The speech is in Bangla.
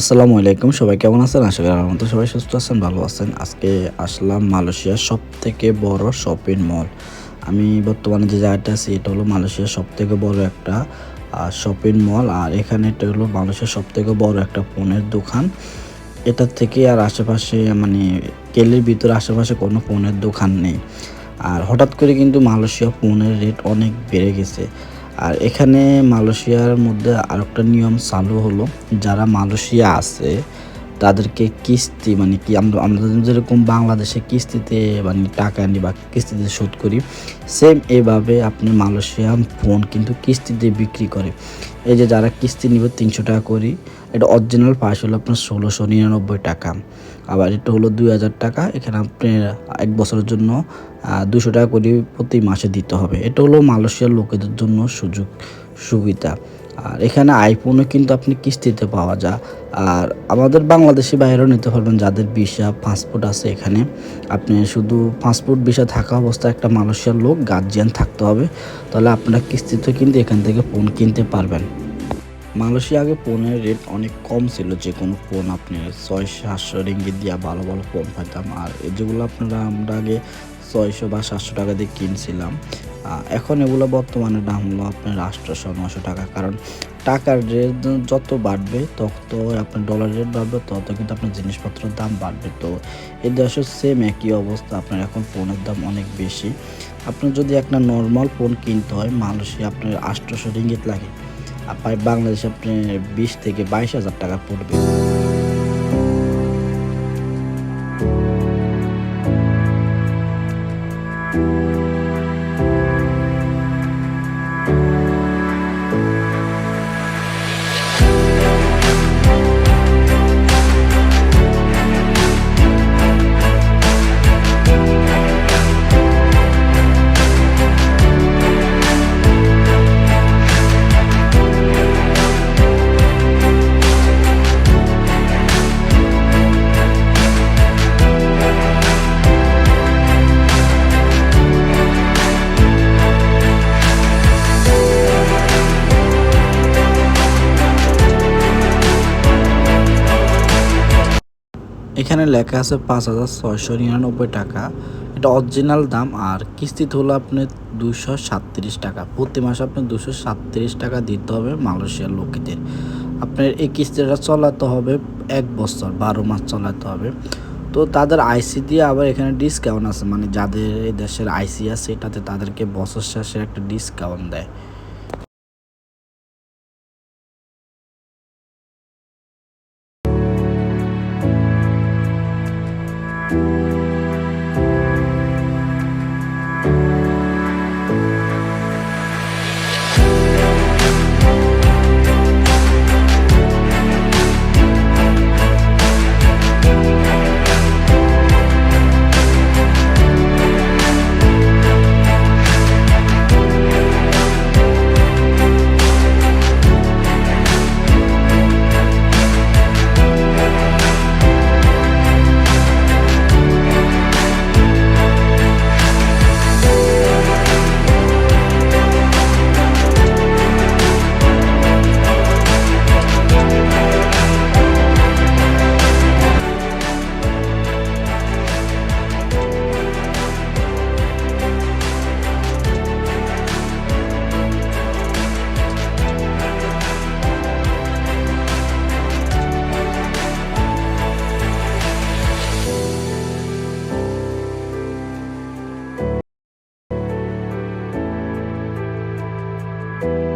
আসসালামু আলাইকুম, সবাই কেমন আছেন? আশা করি আমার মতো সবাই সুস্থ আছেন, ভালো আছেন। আজকে আসলাম মালয়েশিয়ার সব থেকে বড় শপিং মল আমি বর্তমানে যে জায়গাটা আছি, এটা হলো মালয়েশিয়ার সব থেকে বড় একটা শপিং মল আর এখানে এটা হলো মালয়েশিয়ার সব থেকে বড় একটা ফোনের দোকান। এটার থেকে আর আশেপাশে মানে কেলের ভিতরে আশেপাশে কোনো ফোনের দোকান নেই। আর হঠাৎ করে কিন্তু মালয়েশিয়া ফোনের রেট অনেক বেড়ে গেছে। আর এখানে মালয়েশিয়ার মধ্যে আরেকটা নিয়ম চালু হলো যারা মালয়েশিয়া আছে তাদেরকে কিস্তি মানে কি, আমরা আমরা যেরকম বাংলাদেশে কিস্তিতে মানে টাকা নিই বা কিস্তিতে শোধ করি সেম এভাবে আপনি মালয়েশিয়া ফোন কিন্তু কিস্তিতে বিক্রি করে। এই যে যারা কিস্তি নিবে তিনশো টাকা করি, এটা অরিজিনাল প্রাইস হলো আপনার ষোলোশো নিরানব্বই টাকা। আবার এটা হলো দুই হাজার টাকা, এখানে আপনি এক বছরের জন্য দুশো টাকা করে প্রতি মাসে দিতে হবে। এটা হলো মালয়েশিয়ার লোকেদের জন্য সুযোগ, সুবিধা। আর এখানে আইফোনও কিন্তু আপনি কিস্তিতে পাওয়া যায়। আর আমাদের বাংলাদেশি বাইরেও নিতে পারবেন যাদের ভিসা পাসপোর্ট আছে এখানে। আপনি শুধু পাসপোর্ট ভিসা থাকা অবস্থায় একটা মালয়েশিয়ার লোক গার্জিয়ান থাকতে হবে। তাহলে আপনারা কিস্তিতে কিন্তু এখান থেকে ফোন কিনতে পারবেন। মালয়েশিয়া আগে ফোনের রেট অনেক কম ছিল। যে কোনো ফোন আপনি ছয়, সাতশো রিঙ্গিত দিয়ে ভালো ভালো ফোন পাইতাম। আর যেগুলো আপনারা, আমরা আগে ছয়শো বা সাতশো টাকা দিয়ে কিনছিলাম। এখন এগুলো বর্তমানে দাম হলো আপনার আটশোশো নশো টাকা। কারণ টাকার রেট যত বাড়বে, তত আপনার ডলার রেট বাড়বে, তত কিন্তু আপনার জিনিসপত্রের দাম বাড়বে। তো এই দেশে সেম একই অবস্থা, আপনার এখন ফোনের দাম অনেক বেশি। আপনার যদি একটা নর্মাল ফোন কিনতে হয় মানুষই আপনার আটশোশো রিঙ্গিত লাগে। আপনার বাংলাদেশে আপনি বিশ থেকে বাইশ হাজার টাকা পড়বে এখানে লেখা আছে পাঁচ হাজার ছয়শো নিরানব্বই টাকা। এটা অরিজিনাল দাম আর কিস্তিতে হলো আপনি দুশো সাতত্রিশ টাকা। প্রতি মাসে আপনি দুশো সাতত্রিশ টাকা দিতে হবে মালয়েশিয়ার লোকেদের। আপনার এই কিস্তিটা চলাতে হবে এক বছর, বারো মাস চলাতে হবে। তো তাদের আইসি দিয়ে আবার এখানে ডিসকাউন্ট আছে। মানে যাদের এই দেশের আইসি আছে, এটাতে তাদেরকে বছর শেষে একটা ডিসকাউন্ট দেয়। Bye.